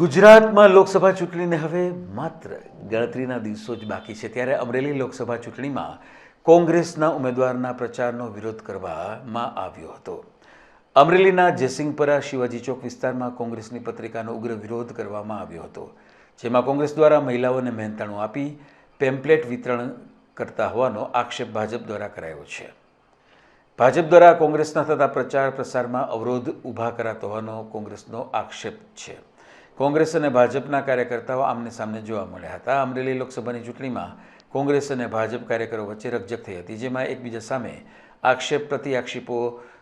ગુજરાતમાં લોકસભા ચૂંટણીને હવે માત્ર ગણતરીના દિવસો જ બાકી છે. ત્યારે અમરેલી લોકસભા ચૂંટણીમાં કોંગ્રેસના ઉમેદવારના પ્રચારનો વિરોધ કરવામાં આવ્યો હતો. અમરેલીના જયસિંહપરા શિવાજી ચોક વિસ્તારમાં કોંગ્રેસની પત્રિકાનો ઉગ્ર વિરોધ કરવામાં આવ્યો હતો, જેમાં કોંગ્રેસ દ્વારા મહિલાઓને મહેનતાણું આપી પેમ્પલેટ વિતરણ કરતા હોવાનો આક્ષેપ ભાજપ દ્વારા કરાયો છે. ભાજપ દ્વારા કોંગ્રેસના થતા પ્રચાર પ્રસારમાં અવરોધ ઊભા કરાતો હોવાનો કોંગ્રેસનો આક્ષેપ છે. કોંગ્રેસ અને ભાજપના કાર્યકર્તાઓ આમને સામને જોવા મળ્યા હતા. અમરેલી લોકસભાની ચૂંટણીમાં કોંગ્રેસ અને ભાજપ કાર્યકરો વચ્ચે રકઝક થઈ હતી, જેમાં એકબીજા સામે આક્ષેપ પ્રતિ આક્ષેપો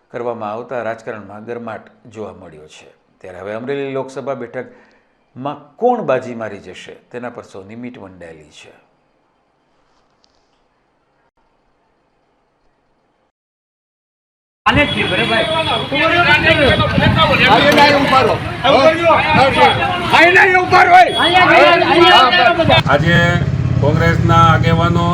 કરવામાં આવતા રાજકારણમાં ગરમાટ જોવા મળ્યો છે. ત્યારે હવે અમરેલી લોકસભા બેઠકમાં કોણ બાજી મારી જશે? તેના પર સૌની મીટ મંડાયેલી છે. આને જ છે બરાબર આજે કોંગ્રેસના આગેવાનો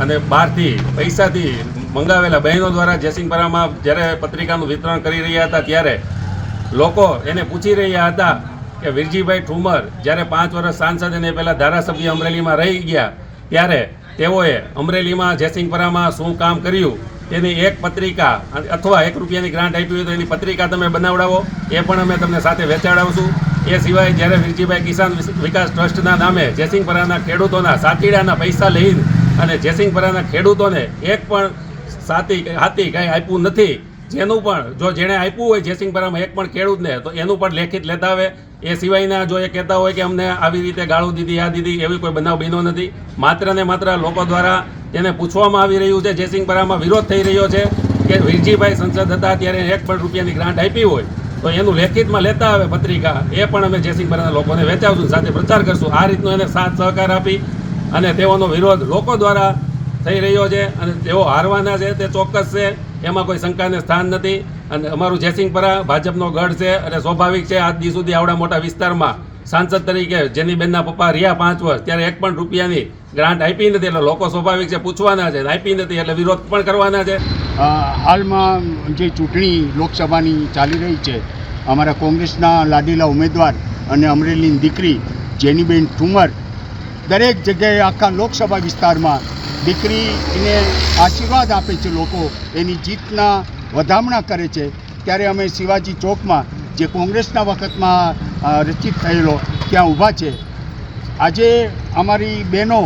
અને બહારથી પૈસાથી મંગાવેલા બહેનો દ્વારા જયસિંહપરામાં જ્યારે પત્રિકાનું વિતરણ કરી રહ્યા હતા ત્યારે લોકો એને પૂછી રહ્યા હતા કે વિરજીભાઈ ઠુમર જ્યારે પાંચ વર્ષ સાંસદ અને પહેલાં ધારાસભ્ય અમરેલીમાં રહી ગયા ત્યારે તેઓએ અમરેલીમાં જયસિંહપરામાં શું કામ કર્યું? તેની એક પત્રિકા, અથવા એક રૂપિયાની ગ્રાન્ટ આપી હોય તો એની પત્રિકા તમે બનાવડાવો. એ પણ અમે તમને સાથે વેચાડાવશું. એ સિવાય જ્યારે વિરજીભાઈ કિસાન વિકાસ ટ્રસ્ટના નામે જયસિંહપરાના ખેડૂતોના સાતીડાના પૈસા લઈને અને જેસિંગપરાના ખેડૂતોને એક પણ સાતી હાથી કાંઈ આપ્યું નથી, જેનું પણ, જો જેણે આપ્યું હોય જેસિંગપરામાં એક પણ ખેડૂતને, તો એનું પણ લેખિત લેતા આવે. એ સિવાયના જો એ કહેતા હોય કે અમને આવી રીતે ગાળો દીધી, આ દીધી, એવી કોઈ બનાવ બન્યો નથી. માત્ર ને માત્ર લોકો દ્વારા તેને પૂછવામાં આવી રહ્યું છે, જયસિંહપરામાં વિરોધ થઈ રહ્યો છે કે વિરજીભાઈ સંસદ હતા ત્યારે એક પણ રૂપિયાની ગ્રાન્ટ આપી હોય, તો એનું લેખિતમાં લેતા આવે પત્રિકા. એ પણ અમે જયસિંહપરાના લોકોને વેચાવશું સાથે પ્રચાર કરશું. આ રીતનો એને સાથ સહકાર આપી અને તેઓનો વિરોધ લોકો દ્વારા થઈ રહ્યો છે અને તેઓ હારવાના છે, તે ચોક્કસ છે. એમાં કોઈ શંકાને સ્થાન નથી. અને અમારું જયસિંહપરા ભાજપનો ગઢ છે અને સ્વાભાવિક છે, આજ દી સુધી આવડા મોટા વિસ્તારમાં સાંસદ તરીકે જેની બેનના પપ્પા રહ્યા પાંચ વર્ષ, ત્યારે એક પણ રૂપિયાની ગ્રાન્ટ આપી નથી. એટલે લોકો સ્વાભાવિક છે પૂછવાના છે, આપી નથી. એટલે વિરોધ પણ કરવાના છે. હાલમાં જે ચૂંટણી લોકસભાની ચાલી રહી છે, અમારા કોંગ્રેસના લાડીલા ઉમેદવાર અને અમરેલીની દીકરી જેનીબેન ઠુમર, દરેક જગ્યાએ આખા લોકસભા વિસ્તારમાં દીકરીને આશીર્વાદ આપે છે લોકો. એની જીતના વધામણા કરે છે. ત્યારે અમે શિવાજી ચોકમાં, જે કોંગ્રેસના વખતમાં રચિત થયેલો ત્યાં ઊભા છે. આજે અમારી બહેનો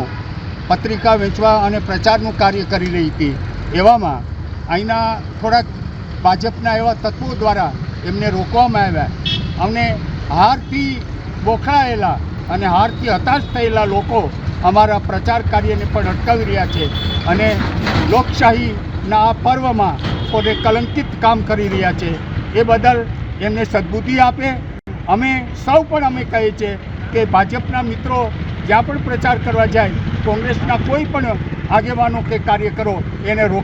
પત્રિકા વેચવા અને પ્રચારનું કાર્ય કરી રહી હતી. એવામાં અહીંના થોડાક ભાજપના એવા તત્વો દ્વારા એમને રોકવામાં આવ્યા. અમને હારથી બોખળાયેલા અને હારથી હતાશ થયેલા લોકો અમારા પ્રચાર કાર્યને પણ અટકાવી રહ્યા છે અને લોકશાહીના આ પર્વમાં પોતે કલંકિત કામ કરી રહ્યા છે. એ બદલ એમને સદબુદ્ધિ આપે અમે સૌ પણ અમે કહીએ છીએ કે ભાજપના મિત્રો જ્યાં પણ પ્રચાર કરવા જાય, કોંગ્રેસના કોઈ પણ આગેવાનો કે કાર્યકરો એને રોક